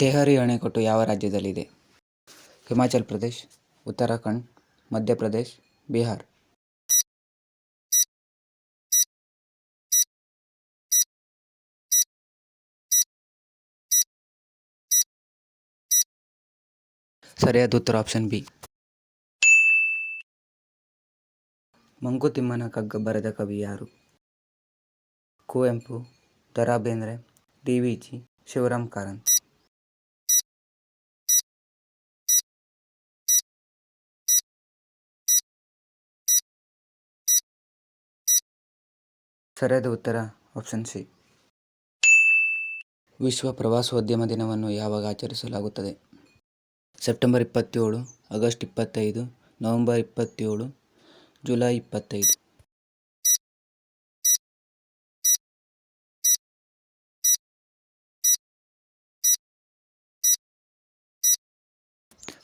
ತೆಹರಿ ಅಣೆಕಟ್ಟು ಯಾವ ರಾಜ್ಯದಲ್ಲಿದೆ? ಹಿಮಾಚಲ್ ಪ್ರದೇಶ್, ಉತ್ತರಾಖಂಡ್, ಮಧ್ಯಪ್ರದೇಶ್, ಬಿಹಾರ್. ಸರಿಯಾದ ಉತ್ತರ ಆಪ್ಷನ್ ಬಿ. ಮಂಕುತಿಮ್ಮನ ಕಗ್ಗ ಬರೆದ ಕವಿ ಯಾರು? Kuvempu Da Bendre D V G, Shivaram Karanth. ಸರಿಯಾದ ಉತ್ತರ ಆಪ್ಷನ್ ಸಿ ವಿಶ್ವ ಪ್ರವಾಸೋದ್ಯಮ ದಿನವನ್ನು ಯಾವಾಗ ಆಚರಿಸಲಾಗುತ್ತದೆ? ಸೆಪ್ಟೆಂಬರ್ ಇಪ್ಪತ್ತೇಳು, ಆಗಸ್ಟ್ ಇಪ್ಪತ್ತೈದು, ನವೆಂಬರ್ ಇಪ್ಪತ್ತೇಳು, ಜುಲೈ ಇಪ್ಪತ್ತೈದು.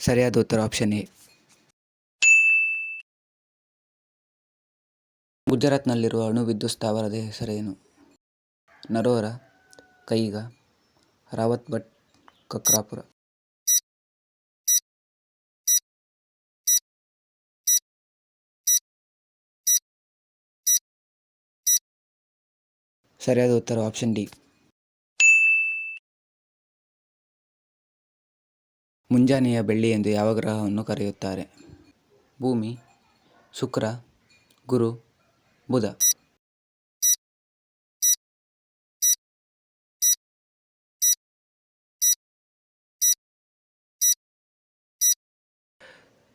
ಸರಿಯಾದ ಉತ್ತರ ಆಪ್ಷನ್ ಎ ಗುಜರಾತ್ನಲ್ಲಿರುವ ಅಣು ವಿದ್ಯುತ್ ಸ್ಥಾವರದ ಹೆಸರೇನು? ನರೋರಾ, ಕೈಗ, ರಾವತ್ ಭಟ್, ಕಕ್ರಾಪುರ. ಸರಿಯಾದ ಉತ್ತರ ಆಪ್ಷನ್ ಡಿ. ಮುಂಜಾನೆಯ ಬೆಳ್ಳಿ ಎಂದು ಯಾವ ಗ್ರಹವನ್ನು ಕರೆಯುತ್ತಾರೆ? ಭೂಮಿ, ಶುಕ್ರ, ಗುರು ಬುಧ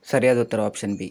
ಸರಿಯಾದ ಉತ್ತರ ಆಪ್ಷನ್ ಬಿ